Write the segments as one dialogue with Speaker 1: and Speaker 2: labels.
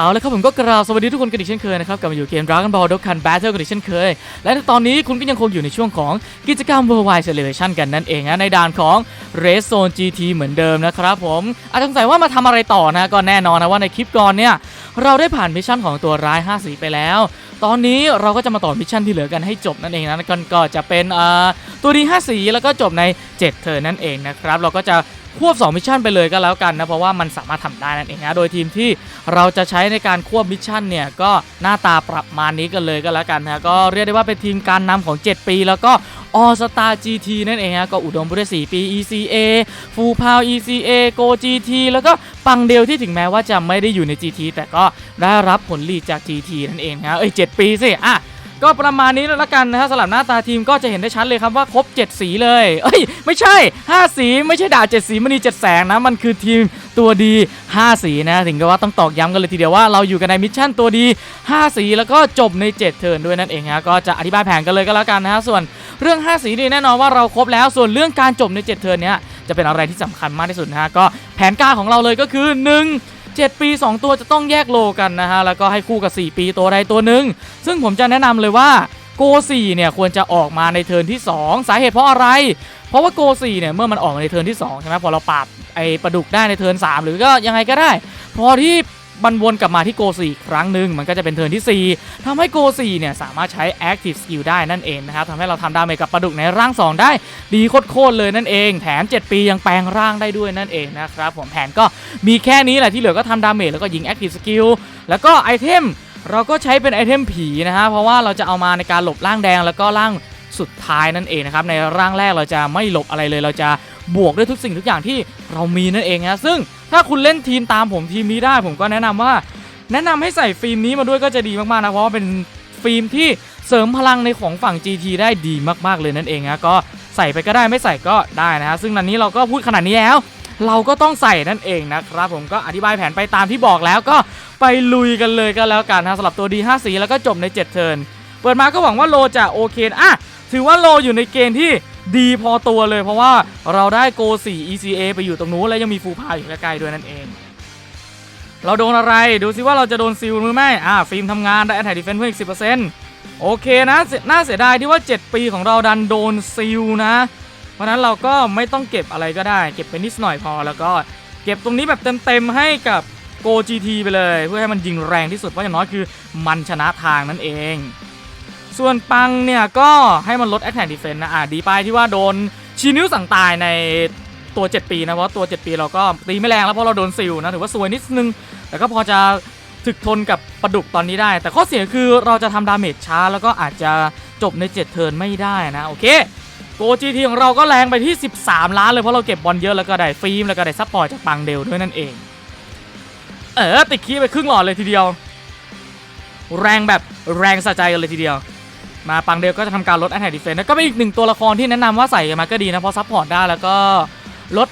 Speaker 1: เอาละครับผมก็กราบสวัสดีทุกคนกันอีกเช่นเคยนะครับกลับมาอยู่เกม Dragon Ball Dokkan Battle กันอีกเช่นเคย และตอนนี้คุณก็ยังคงอยู่ในช่วงของกิจกรรม Worldwide Celebration กันนั่นเองนะในด่านของ Red Zone GT เหมือนเดิมนะครับผมอาจจะสงสัยว่ามาทำอะไรต่อนะก็แน่นอนนะว่าในคลิปก่อนเนี่ยเราได้ผ่านมิชชั่นของตัวร้าย5สีไปแล้ว ตอนนี้เราก็จะมาต่อมิชชั่นที่เหลือกันให้จบนั่นเองนะก็ก็จะเป็นตัวดี5สีแล้วก็จบใน 7เทิร์นั่นเองนะครับเราก็จะ ควบ2มิชชั่นไปเลยก็แล้วกันนะเพราะว่ามันสามารถทำได้นั่นเองนะโดยทีมที่เราจะใช้ในการควบมิชชั่นเนี่ยก็หน้าตาประมาณนี้กันเลยก็แล้วกันนะก็เรียกได้ว่าเป็นทีมการนำของ 7 ปี แล้วก็ออสตา GT นั่นเองฮะก็อุดมไปด้วย4ปี ECA ฟูพาว ECA Go GT แล้วก็ปังเดลที่ถึงแม้ว่าจะไม่ได้อยู่ใน GT แต่ก็ได้รับผลลีจาก GT นั่นเองฮะเอ้ย7ปีสิอะ ก็ประมาณนี้แล้วละกันนะฮะสำหรับหน้าตาทีมก็จะเห็นได้ชัดเลยครับว่าครบ 7 สีเลย เอ้ย ไม่ใช่ 5 สีไม่ใช่ดา7 สีมณี7แสงนะ มันคือทีมตัวดี 5 สีนะ ถึงกับว่าต้องตอกย้ำกันเลยทีเดียวว่าเราอยู่กันในมิชชั่นตัวดี 5 สีแล้วก็จบใน 7 เทิร์นด้วยนั่นเองฮะก็จะอธิบายแผนกันเลยก็แล้วกันนะฮะส่วนเรื่อง 5 สีนี่แน่นอนว่าเราครบแล้วส่วนเรื่องการจบใน 7 เทิร์นเนี้ยจะเป็นอะไรที่สำคัญมากที่สุดนะฮะก็แผนการของเราเลยก็คือ 1 7 ปี 2 ตัวจะต้องแยกโลกันนะฮะ แล้วก็ให้คู่กับ 4 ปีตัวใดตัวหนึ่ง ซึ่งผมจะแนะนำเลยว่าโก4เนี่ยควรจะออกมาในเทิร์นที่ 2 สาเหตุเพราะอะไร เพราะว่าโก4เนี่ยเมื่อมันออกมาในเทิร์นที่2ใช่ไหมพอเราปราบไอ้ประดุกได้ในเทิร์น3หรือก็ยังไงก็ได้ พอที่ มันวนกลับมาที่โก4อีกครั้งหนึ่งมันก็จะเป็นเทิร์นที่ 4ทำให้โก4เนี่ยสามารถใช้ Active Skill ได้นั่นเองนะครับทำให้เราทำดาเมจกับปลาดุกในร่าง 2 ได้ดีโคตรเลยนั่นเอง แถม 7 ปียังแปลงร่างได้ด้วยนั่นเองนะครับผมแผนก็มีแค่นี้แหละที่เหลือก็ทำดาเมจแล้วก็ยิง Active Skill แล้วก็ไอเทมเราก็ใช้เป็นไอเทมผีนะฮะเพราะว่าเราจะเอามาในการหลบร่างแดงแล้วก็ร่างสุดท้ายนั่นเองนะครับในร่างแรกเราจะไม่หลบอะไรเลย เราจะบวกด้วยทุกสิ่งทุกอย่างที่เรามีนั่นเองนะซึ่ง ถ้าคุณเล่นทีมตามผมทีมนี้ได้ ผมก็แนะนำว่า แนะนำให้ใส่ฟิล์มนี้มาด้วยก็จะดีมากๆนะเพราะว่าเป็นฟิล์มที่เสริมพลังในของฝั่ง GT ได้ดีมากๆเลยนั่นเองนะก็ใส่ไปก็ได้ไม่ใส่ก็ได้นะฮะซึ่งนันนี้เราก็พูดขนาดนี้แล้ว เราก็ต้องใส่นั่นเองนะครับผมก็อธิบายแผนไปตามที่บอกแล้วก็ไปลุยกันเลยก็แล้วกันนะสำหรับตัวดี5สีแล้วก็จบใน 7 เทิร์นเปิดมาก็หวังว่าโลจะโอเคอะถือว่าโลอยู่ในเกณฑ์ที่ ดีพอตัวเลย เพราะว่าเราได้โก4 ECA ไปอยู่ตรงนู้นแล้วยังมีฟูพาอยู่ใกล้ๆด้วยนั่นเอง เราโดนอะไรดูซิว่าเราจะโดนซิลหรือไม่อ่าฟิล์มทำงานได้ anti defense เพิ่มอีก10%โอเคนะเสียน่าเสียดายที่ว่า 7 ปีของเราดันโดนซิลนะ เพราะฉะนั้นเราก็ไม่ต้องเก็บอะไรก็ได้ เก็บไปนิดหน่อยพอแล้วก็เก็บตรงนี้แบบเต็มๆให้กับโก GT ไปเลย เพื่อให้มันยิงแรงที่สุดเพราะอย่างน้อยคือมันชนะทางนั่นเอง ส่วนปังเนี่ยก็ให้มันลด attack defense นะอะดีไปที่ว่าโดนชีนิ้วสั่งตายในตัว 7 ปีนะ เพราะตัว 7 ปีเราก็ตีไม่แรงแล้วเพราะเราโดนซิลนะ ถือว่าสวยนิดนึง แต่ก็พอจะถึกทนกับปลาดุกตอนนี้ได้ แต่ข้อเสียคือเราจะทำดาเมจช้า แล้วก็อาจจะจบใน 7 เทิร์นไม่ได้นะ โอเคโกจีทีของเราก็แรงไปที่ 13 ล้านเลยเพราะเราเก็บบอลเยอะแล้วก็ได้ฟิล์มแล้วก็ได้ซัพพอร์ตจากปังเดลด้วยนั่นเอง เออติดคีไปครึ่งหลอดเลยทีเดียว แรงแบบแรงสะใจเลยทีเดียว มาปังเดลก็จะทำการลด Attack Defense แล้วก็เป็นอีกหนึ่งตัวละครที่แนะนำว่าใส่มาก็ดีนะเพราะซัพพอร์ตได้แล้วก็ลด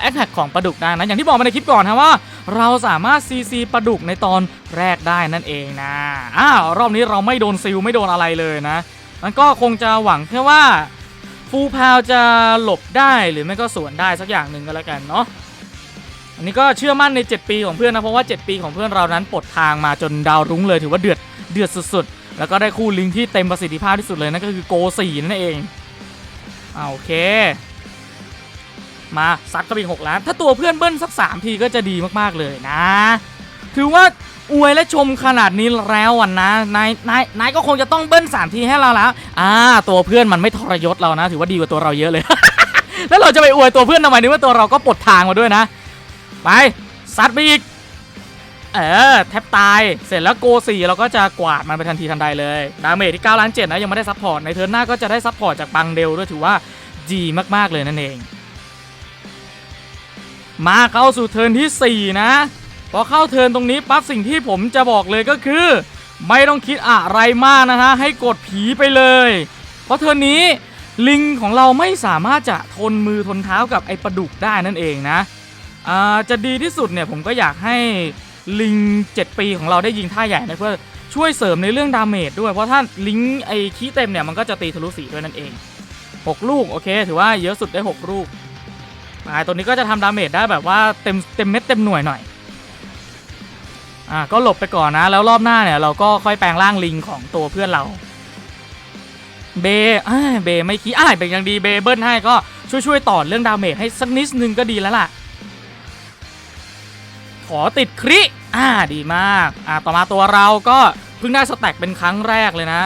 Speaker 1: แอคแท็กของปลาดุกได้นะอย่างที่บอกมาในคลิปก่อนนะว่า เราสามารถซีซีปลาดุกในตอนแรกได้นั่นเองนะอ้าวรอบนี้เราไม่โดนซิลไม่โดนอะไรเลยนะมันก็คงจะหวังแค่ว่าฟูพาวจะหลบได้หรือไม่ก็สวนได้สักอย่างหนึ่งก็แล้วกันเนาะอันนี้ก็เชื่อมั่นใน 7 ปีของเพื่อนนะเพราะว่า 7 ปีของเพื่อนเรานั้นปลดทางมาจนดาวรุ้งเลยถือว่าเดือดเดือดสุดๆ แล้วก็ได้คู่ลิงที่เต็มประสิทธิภาพที่สุดเลยนั่นก็คือโกสีนั่นเองอ่าโอเค มาซัดก็ไปอีหกล้าน ถ้าตัวเพื่อนเบิ้ลสัก3ทีก็จะดีมากๆเลยนะ ถือว่าอวยและชมขนาดนี้แล้วอะนะนายนายนายก็คงจะต้องเบิ้ล3ทีให้เราแล้วอ่าตัวเพื่อนมันไม่ทรยศเรานะ ถือว่าดีกว่าตัวเราเยอะเลย แล้วเราจะไปอวยตัวเพื่อนทำไมนึกว่าตัวเราก็ปลดทางมาด้วยนะ ไปซัดไปอีก เออ แทบตาย เสร็จแล้วโกสี่เราก็จะกวาดมันไปทันทีทันใดเลย ดาเมจที่9ล้าน7นะยังไม่ได้ซัพพอร์ต ในเทิร์นหน้าก็จะได้ซัพพอร์ตจากบังเดลด้วยถือว่าดีมากๆเลยนั่นเอง มาเข้าสู่เทิร์นที่ 4 นะ พอเข้าเทิร์นตรงนี้ปั๊บสิ่งที่ผมจะบอกเลยก็คือ ไม่ต้องคิดอะไรมากนะฮะให้กดผีไปเลย เพราะเทิร์นนี้ลิงของเราไม่สามารถจะทนมือทนเท้ากับไอ้ปลาดุกได้นั่นเองนะจะดีที่สุดเนี่ยผมก็อยากให้ ลิง 7 ปีของเราได้ยิงท่าใหญ่นะเพื่อช่วยเสริมในเรื่องดาเมจด้วย เพราะถ้าลิงไอ้คีเต็มเนี่ยมันก็จะตีทะลุสีด้วยนั่นเอง 6 ลูก โอเค ถือว่าเยอะสุดได้ 6 ลูกอ่าตัวนี้ก็จะทำดาเมจได้แบบว่าเต็มเต็มเม็ดเต็มหน่วยหน่อยอ่าก็หลบไปก่อนนะ แล้วรอบหน้าเนี่ยเราก็ค่อยแปลงร่างลิงของตัวเพื่อนเรา เบเบไม่คิดอ่าเป็นยังดีเบเบิ้ลให้ก็ช่วยช่วยๆต่อเรื่องดาเมจให้สักนิดนึงก็ดีแล้วล่ะ ขอติดคริ อ่าดีมาก อ่าต่อมาตัวเราก็เพิ่งได้สแต็กเป็นครั้งแรกเลยนะ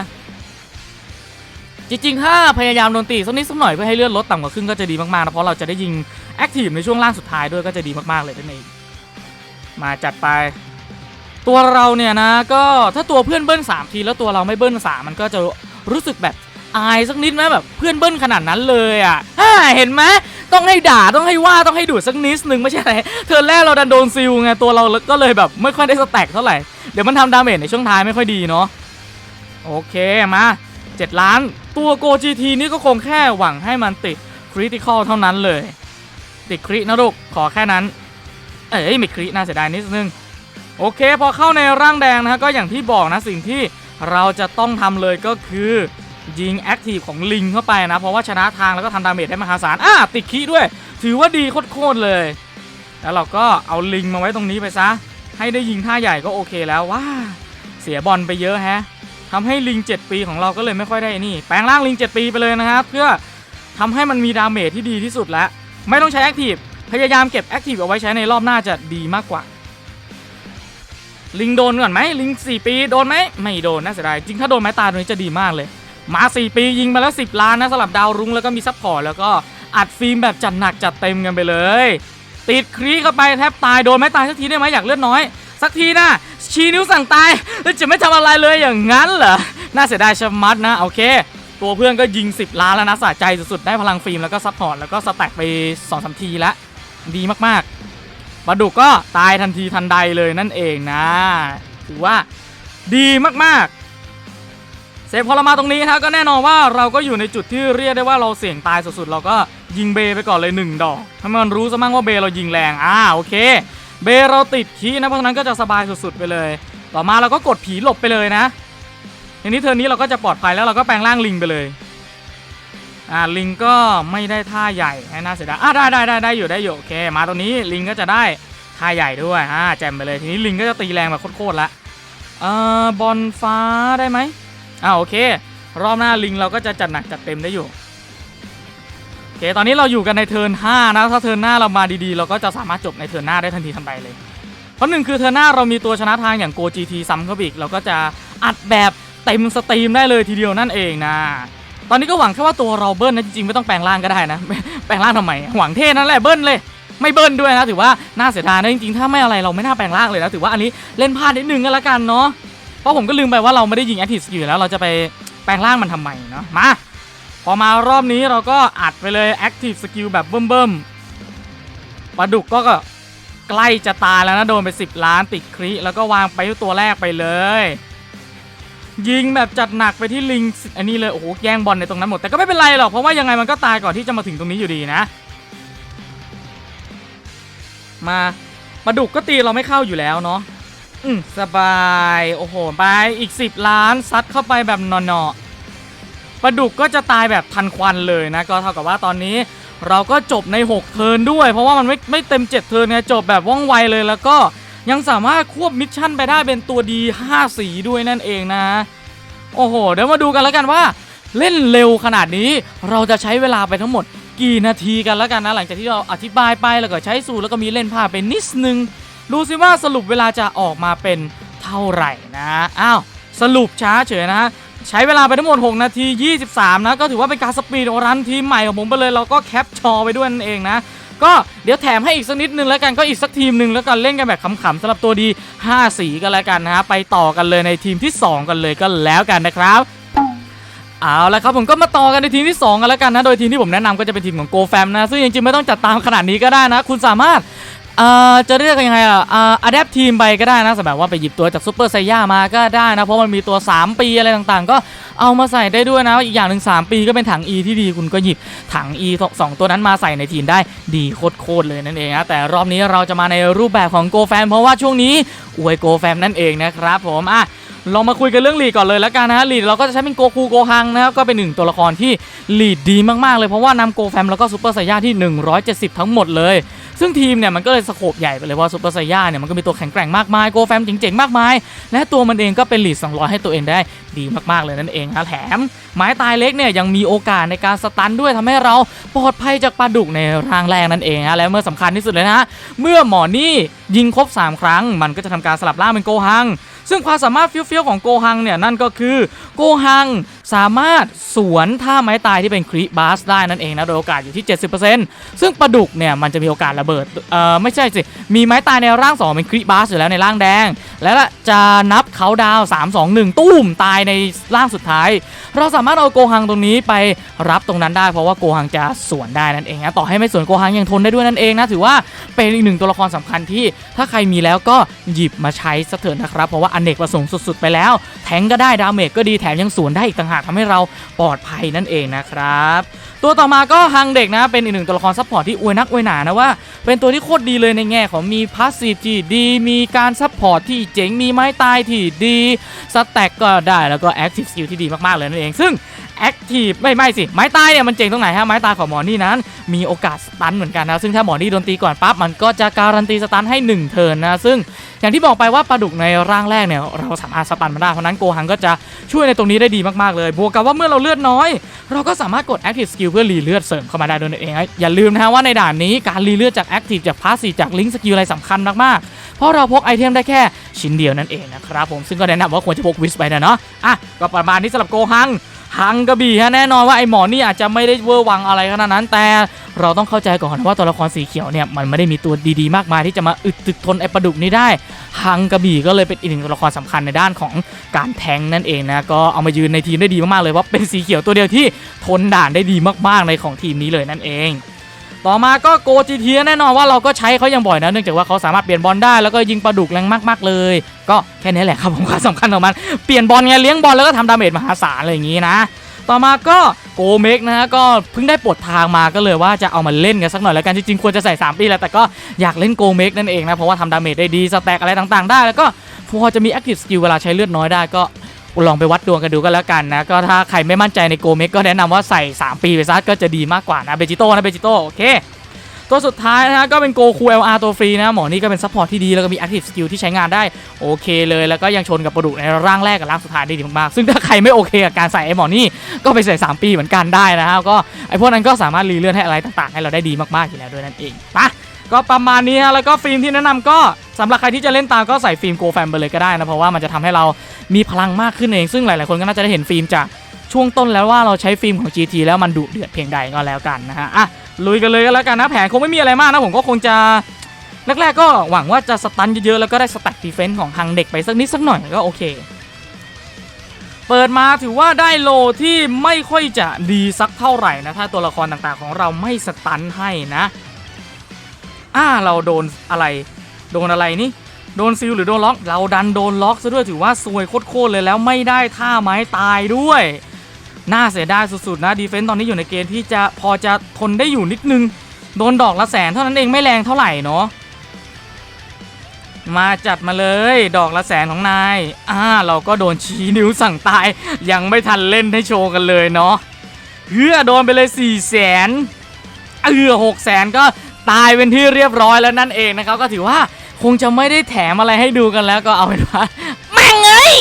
Speaker 1: จริงๆ ถ้าพยายามโดนตีสักนิดสักหน่อยเพื่อให้เลือดลดต่ำกว่าครึ่งก็จะดีมากๆนะเพราะเราจะได้ยิงแอคทีฟในช่วงล่างสุดท้ายด้วยก็จะดีมากๆเลยนั่นเองมาจัดไป ตัวเราเนี่ยนะก็ถ้าตัวเพื่อนเบิ้ลสามทีแล้วตัวเราไม่เบิ้ลสามมันก็จะรู้สึกแบบอายสักนิดไหมแบบเพื่อนเบิ้ลขนาดนั้นเลยอะอ่าเห็นไหม ต้องให้ด่าต้องให้ว่าต้องให้ดูดสักนิดนึงไม่ใช่อะไรเธอแรกเราดันโดนซิลไงตัวเราก็เลยแบบไม่ค่อยได้สแต็กเท่าไหร่เดี๋ยวมันทำดาเมจในช่วงท้ายไม่ค่อยดีเนาะโอเคมา7ล้านตัวโก GT นี่ก็คงแค่หวังให้มันติดคริติคอลเท่านั้นเลย ติดครินะลูกขอแค่นั้น เอ้ยไม่คริน่าเสียดายนิดนึง โอเค พอเข้าในร่างแดงนะฮะก็อย่างที่บอกนะสิ่งที่เราจะต้องทำเลยก็คือ ยิงแอคทีฟของลิงเข้าไปนะ เพราะว่าชนะทางแล้วก็ทำดาเมจได้มหาศาลอะติดคีด้วย ถือว่าดีโคตรเลย แล้วเราก็เอาลิงมาไว้ตรงนี้ไปซะ ให้ได้ยิงท่าใหญ่ก็โอเคแล้วว้าเสียบอลไปเยอะแฮะทำให้ลิง 7 ปีของเราก็เลยไม่ค่อยได้นี่ แปลงร่างลิง 7 ปีไปเลยนะครับเพื่อทำให้มันมีดาเมจที่ดีที่สุดแล้ว ไม่ต้องใช้แอคทีฟพยายามเก็บแอคทีฟเอาไว้ใช้ในรอบหน้าจะดีมากกว่า ลิงโดนก่อนไหมลิง 4 ปีโดนไหมไม่โดนน่าเสียดายจริงถ้าโดนไม้ตาตรงนี้จะดีมากเลย มา 4 ปียิงมาแล้ว 10 ล้านนะสำหรับดาวรุ้งแล้วก็มีซัพพอร์ตแล้วก็อัดฟิล์มแบบจัดหนักจัดเต็มกันไปเลย ติดครีเข้าไปแทบตายโดนไม้ตายสักทีได้ไหมอยากเลือดน้อย สักทีนะชี้นิ้วสั่งตายแล้วจะไม่ทำอะไรเลยอย่างนั้นเหรอน่าเสียดายชะมัดนะโอเค ตัวเพื่อนก็ยิง 10 ล้านแล้วนะสะใจสุดๆได้พลังฟิล์มแล้วก็ซัพพอร์ตแล้วก็สแต็กไป2อสทีแล้วดีมากๆปลาดุกก็ตายทันทีทันใดเลยนั่นเองนะถือว่าดีมากๆ เซฟพอเรามาตรงนี้ครับก็แน่นอนว่าเราก็อยู่ในจุดที่เรียกได้ว่าเราเสี่ยงตายสุดๆเราก็ยิงเบไปก่อนเลย 1 ดอกให้มันรู้ซะมั่งว่าเบเรายิงแรงอ่าโอเค เบเราติดคีย์นะเพราะฉะนั้นก็จะสบายสุดๆไปเลย ต่อมาเราก็กดผีหลบไปเลยนะทีนี้เทอร์นี้เราก็จะปลอดภัยแล้วเราก็แปลงร่างลิงไปเลยอ่าลิงก็ไม่ได้ท่าใหญ่ให้น่าเสียดายอ่าได้ได้ได้ได้อยู่ได้อยู่โอเค มาตรงนี้ลิงก็จะได้ท่าใหญ่ด้วยอ่าแจมไปเลยทีนี้ลิงก็จะตีแรงแบบโคตรๆละเอ่อบอลฟ้าได้ไหม อ่าโอเค รอบหน้าลิงเราก็จะจัดหนักจัดเต็มได้อยู่โอเคตอนนี้เราอยู่กันในเทิร์น5นะถ้าเทิร์นหน้าเรามาดีๆ เราก็จะสามารถจบในเทิร์นหน้าได้ทันทีทันใดเลย เพราะหนึ่งคือเทิร์นหน้าเรามีตัวชนะทางอย่างโก GT ซ้ำเข้าไปอีกเราก็จะอัดแบบเต็มสตรีมได้เลยทีเดียวนั่นเองนะตอนนี้ก็หวังแค่ว่าตัวเราเบิ้ลนะจริงๆไม่ต้องแปลงร่างก็ได้นะแปลงร่างทำไมหวังเท่นั่นแหละเบิ้ลเลยไม่เบิ้ลด้วยนะถือว่าน่าเสียดายนะจริงๆ ถ้าไม่อะไรเราไม่น่าแปลงร่างเลยนะถือว่าอันนี้เล่นพลาดนิดนึงก็แล้วกันเนาะ เพราะผมก็ลืมไปว่าเราไม่ได้ยิงแอคทีฟสกิลแล้วเราจะไปแปลงร่างมันทำไมเนาะมาพอมารอบนี้เราก็อัดไปเลยแอคทีฟสกิลแบบเบิ่มๆปลาดุกก็ใกล้จะตายแล้วนะโดนไป 10 ล้านติดคริแล้วก็วางไปที่ตัวแรกไปเลย ยิงแบบจัดหนักไปที่ลิงอันนี้เลยโอ้โหแย่งบอลในตรงนั้นหมดแต่ก็ไม่เป็นไรหรอกเพราะว่ายังไงมันก็ตายก่อนที่จะมาถึงตรงนี้อยู่ดีนะ มาปลาดุกก็ตีเราไม่เข้าอยู่แล้วเนาะ อืมสบาย โอ้โห ไปอีก 10 ล้านซัดเข้าไปแบบนอนๆปลาดุกก็จะตายแบบทันควันเลยนะ ก็เท่ากับว่าตอนนี้เราก็จบใน 6 เทิร์นด้วย เพราะว่ามันไม่ไม่เต็ม 7 เทิร์นไงจบแบบว่องไวเลยแล้วก็ยังสามารถควบมิชชั่นไปได้เป็นตัวดี 5 สีด้วยนั่นเองนะ โอ้โห เดี๋ยวมาดูกันแล้วกันว่า เล่นเร็วขนาดนี้เราจะใช้เวลาไปทั้งหมดกี่นาทีกันแล้วกันนะ หลังจากที่เราอธิบายไปแล้วก็ใช้สูตรแล้วก็มีเล่นภาพเป็นนิดนึง ดูสิว่าสรุปเวลาจะออกมาเป็นเท่าไหร่นะอ้าวสรุปช้าเฉยนะใช้เวลาไปทั้งหมด 6 นาที 23 นะ ก็ถือว่าเป็นการสปีดรันทีมใหม่ของผมไปเลย เราก็แคปชอไปด้วยนั่นเองนะ ก็เดี๋ยวแถมให้อีกสักนิดนึงแล้วกันก็อีกสักทีมหนึ่งแล้วกันเล่นกันแบบขำๆสำหรับตัวดี 5 สีกันแล้วกันนะฮะ ไปต่อกันเลยในทีมที่ 2 กันเลยก็แล้วกันนะครับเอาละครับผมก็มาต่อกันในทีมที่ 2 กันแล้วกันนะ โดยทีมที่ผมแนะนำก็จะเป็นทีมของ GoFam นะ ซึ่งจริงๆไม่ต้องจัดตามขนาดนี้ก็ได้นะ คุณสามารถ เอ่อจะเรียกยังไงอะอ่าอะแดปทีมไปก็ได้นะสำหรับว่าไปหยิบตัวจากซูเปอร์ไซย่ามาก็ได้นะ เพราะมันมีตัว 3 ปีอะไรต่างๆ ก็เอามาใส่ได้ด้วยนะ อีกอย่างหนึ่ง3 ปีก็เป็นถัง E ที่ดีคุณก็หยิบถัง E สองตัวนั้นมาใส่ในทีมได้ดีโคตรๆเลยนั่นเองนะแต่รอบนี้เราจะมาในรูปแบบของ GoFam เพราะว่าช่วงนี้อวย GoFam นั่นเองนะครับผมอะเรามาคุยกันเรื่องลีดก่อนเลยแล้วกันนะฮะลีดเราก็จะใช้เป็นโกคูโกฮังนะครับก็เป็นหนึ่งตัวละครที่ลีดดีมากๆเลยเพราะว่านำโกแฟมแล้วก็ซูเปอร์ไซย่าที่ 170 ทั้งหมดเลย ซึ่งทีมเนี่ยมันก็เลยสโคบใหญ่ไปเลยว่าซูเปอร์ไซย่าเนี่ยมันก็มีตัวแข็งแกร่งมากมายโกแฟมเจ๋งๆมากมาย และตัวมันเองก็เป็นลีด200 ให้ตัวเองได้ดีมากๆเลยนั่นเองฮะแถม ไม้ตายเล็กเนี่ยยังมีโอกาสในการสตันด้วยทำให้เราปลอดภัยจากปลาดุกในร่างแรกนั่นเองฮะและเมื่อสำคัญที่สุดเลยนะเมื่อหมอนี่ยิงครบ 3 ครั้ง มันก็จะทำการสลับร่างเป็นโกหังซึ่งความสามารถเฟี้ยวๆของโกหังเนี่ยนั่นก็คือโกหังสามารถสวนท่าไม้ตายที่เป็นคริบาสได้นั่นเองนะโดยโอกาสอยู่ที่ 70%ซึ่งปลาดุกเนี่ยมันจะมีโอกาสระเบิดเอ่อไม่ใช่สิ มีไม้ตายในร่าง 2 เป็นคริบาสอยู่แล้วในร่างแดง แล้วจะนับเขาดาวน์3 2 1 ตุ้มตายในร่างสุดท้าย เราสามารถเอาโกหังตรงนี้ไปรับตรงนั้นได้เพราะว่าโกหังจะสวนได้นั่นเองนะต่อให้ไม่สวนโกหังยังทนได้ด้วยนั่นเองนะถือว่าเป็นอีกหนึ่งตัวละครสำคัญที่ถ้าใครมีแล้วก็หยิบมาใช้ซะเถิดนะครับเพราะว่าอนเนกประสงค์สุดๆ ไปแล้ว แทงก็ได้ดาเมจก็ดีแถมยังสวนได้อีกต่างหากทำให้เราปลอดภัยนั่นเองนะครับ ตัวต่อมาก็ฮังเด็กนะ เป็นอีกหนึ่งตัวละครซัพพอร์ตที่อวยนักอวยหนานะว่า เป็นตัวที่โคตรดีเลยในแง่ของมีพาสซีฟที่ดีมีการซัพพอร์ตที่เจ๋งมีไม้ตายที่ดีสแต็กก็ได้แล้วก็แอคทีฟสกิลที่ดีมากๆเลยนั่นเอง ซึ่ง แอคทีฟไม่ไม่สิไม้ตายเนี่ยมันเจ๋งตรงไหนฮะไม้ตายของหมอนี่นั้น มีโอกาสสตันเหมือนกันนะซึ่งถ้าหมอนี่โดนตีก่อนปั๊บมันก็จะการันตีสตันให้ 1 เทิร์นนะซึ่งอย่างที่บอกไปว่าปลาดุกในร่างแรกเนี่ยเราสามารถสตันมันได้เพราะนั้นโกหังก็จะช่วยในตรงนี้ได้ดีมากๆเลยบวกกับว่าเมื่อเราเลือดน้อย เราก็สามารถกด Active Skill เพื่อรีเลือดเสริมเข้ามาได้ด้วยเองอย่าลืมนะฮะว่าในด่านนี้การรีเลือดจาก Active จาก Passive จาก Link Skill อะไรสำคัญมากๆเพราะเราพกไอเทมได้แค่ชิ้นเดียวนั่นเองนะครับผมซึ่งก็แนะนำว่าควรจะพกวิสไปนะเนาะอะก็ประมาณนี้สำหรับโกหัง ฮังกระบี่ฮะแน่นอนว่าไอหมอนี่อาจจะไม่ได้เวอร์วังอะไรขนาดนั้น แต่เราต้องเข้าใจก่อนว่าตัวละครสีเขียวเนี่ยมันไม่ได้มีตัวดีๆ มากมายที่จะมาอึดตึกทนไอปลาดุกนี้ได้ฮังกระบี่ก็เลยเป็นอีกหนึ่งตัวละครสำคัญในด้านของการแทงนั่นเองนะก็เอามายืนในทีมได้ดีมากๆเลยเพราะเป็นสีเขียวตัวเดียวที่ทนด่านได้ดีมากๆในของทีมนี้เลยนั่นเอง ต่อมาก็โกจีเทียแน่นอนว่าเราก็ใช้เขาอย่างบ่อยนะเนื่องจากว่าเขาสามารถเปลี่ยนบอลได้แล้วก็ยิงปลาดุกแรงมากๆเลย ก็แค่นี้แหละครับผมความสำคัญของมันเปลี่ยนบอลไงเลี้ยงบอลแล้วก็ทำดาเมจมหาศาลอะไรอย่างนี้นะต่อมาก็โกเมกนะฮะก็เพิ่งได้ปลดทางมาก็เลยว่าจะเอามาเล่นกันสักหน่อยแล้วกันจริงๆควรจะใส่ 3 ปีแล้วแต่ก็อยากเล่นโกเมกนั่นเองนะเพราะว่าทำดาเมจได้ดีสแต็กอะไรต่างๆ ได้แล้วก็พอจะมีแอคทีฟสกิลเวลาใช้เลือดน้อยได้ก็ ลองไปวัดดวงกันดูกันแล้วกันนะ ก็ถ้าใครไม่มั่นใจในโกเมกก็แนะนำว่าใส่ 3 ปีไปซะก็จะดีมากกว่านะเบจิโต้นะเบจิโต้โอเค ตัวสุดท้ายนะก็เป็นโกคู LR ตัวฟรีนะ หมอนี่ก็เป็นซัพพอร์ตที่ดี แล้วก็มี Active Skill ที่ใช้งานได้โอเคเลย แล้วก็ยังชนกับประดุในร่างแรกกับร่างสุดท้ายได้ดีมากๆซึ่งถ้าใครไม่โอเคกับการใส่ไอ้หมอนี่ก็ไปใส่ 3 ปีเหมือนกันได้นะฮะก็ไอ้พวกนั้นก็สามารถรีเลื่อนให้อะไรต่างๆ ให้เราได้ดีมากๆอยู่แล้วด้วยนั่นเองปะก็ประมาณนี้ฮะแล้วก็ฟิล์มที่แนะนำก็ สำหรับใครที่จะเล่นตามก็ใส่ฟิล์มโกแฟมไปเลยก็ได้นะเพราะว่ามันจะทำให้เรามีพลังมากขึ้นเองซึ่งหลายๆคนก็น่าจะได้เห็นฟิล์มจากช่วงต้นแล้วว่าเราใช้ฟิล์มของ GT แล้วมันดุเดือดเพียงใดก็แล้วกันนะฮะอะลุยกันเลยก็แล้วกันนะแผนคงไม่มีอะไรมากนะผมก็คงจะแรกๆก็หวังว่าจะสตันเยอะๆแล้วก็ได้สแต็กดีเฟนส์ของทางเด็กไปสักนิดสักหน่อยก็โอเค เปิดมาถือว่าได้โลที่ไม่ค่อยจะดีสักเท่าไหร่นะถ้าตัวละครต่างๆของเราไม่สตันให้นะอ่าเราโดนอะไร โดนอะไรนี่ โดนซิลหรือโดนล็อก เราดันโดนล็อกซะด้วยถือว่าซวยโคตรๆเลยแล้วไม่ได้ท่าไม้ตายด้วย น่าเสียดายสุดๆนะดีเฟนต์ตอนนี้อยู่ในเกณฑ์ที่จะพอจะทนได้อยู่นิดนึง โดนดอกละแสนเท่านั้นเองไม่แรงเท่าไหร่เนาะมาจัดมาเลยดอกละแสนของนาย อ่า เราก็โดนชี้นิ้วสั่งตาย ยังไม่ทันเล่นให้โชว์กันเลยเนาะเฮือโดนไปเลย4ี่แสนเออหกแสนก็ตายเป็นที่เรียบร้อยแล้วนั่นเองนะครับ ก็ถือว่า คงจะไม่ได้แถมอะไรให้ดูกันแล้วก็เอาเป็นว่าแม่งเอ้ย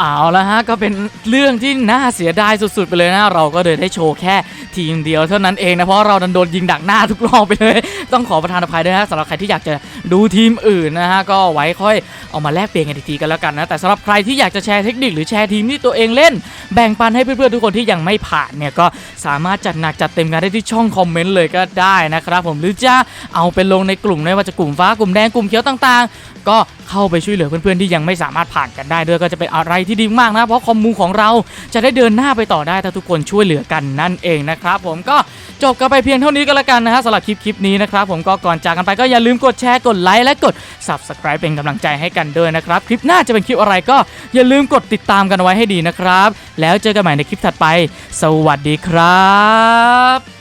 Speaker 1: เอาละฮะก็เป็นเรื่องที่น่าเสียดายสุดๆไปเลยนะ เราก็เลยได้โชว์แค่ทีมเดียวเท่านั้นเองนะ เพราะเราดันโดนยิงดักหน้าทุกรอบไปเลย ต้องขอประทานอภัยด้วยนะสำหรับใครที่อยากจะดูทีมอื่นนะฮะก็ไว้ค่อยเอามาแลกเปลี่ยนกันอีกทีกันแล้วกันนะแต่สำหรับใครที่อยากจะแชร์เทคนิคหรือแชร์ทีมที่ตัวเองเล่น แบ่งปันให้เพื่อนๆทุกคนที่ยังไม่ผ่านเนี่ยก็สามารถจัดหนักจัดเต็มกันได้ที่ช่องคอมเมนต์เลยก็ได้นะครับผมหรือจะเอาไปลงในกลุ่มไม่ว่าจะกลุ่มฟ้ากลุ่มแดงกลุ่มเขียวต่างๆ ก็เข้าไปช่วยเหลือเพื่อนๆที่ยังไม่สามารถผ่านกันได้ด้วยก็จะเป็นอะไรทที่ดีมากนะเพราะคอมมูของเราจะได้เดินหน้าไปต่อได้ถ้าทุกคนช่วยเหลือกันนั่นเองนะครับผมก็จบกันไปเพียงเท่านี้ก็แล้วกันนะฮะสำหรับคลิปคลิปนี้นะครับผมก็ก่อนจากกันไปก็อย่าลืมกดแชร์กดไลค์และกด subscribe เป็นกำลังใจให้กันด้วยนะครับคลิปหน้าจะเป็นคลิปอะไรก็อย่าลืมกดติดตามกันไว้ให้ดีนะครับ แล้วเจอกันใหม่ในคลิปถัดไป สวัสดีครับ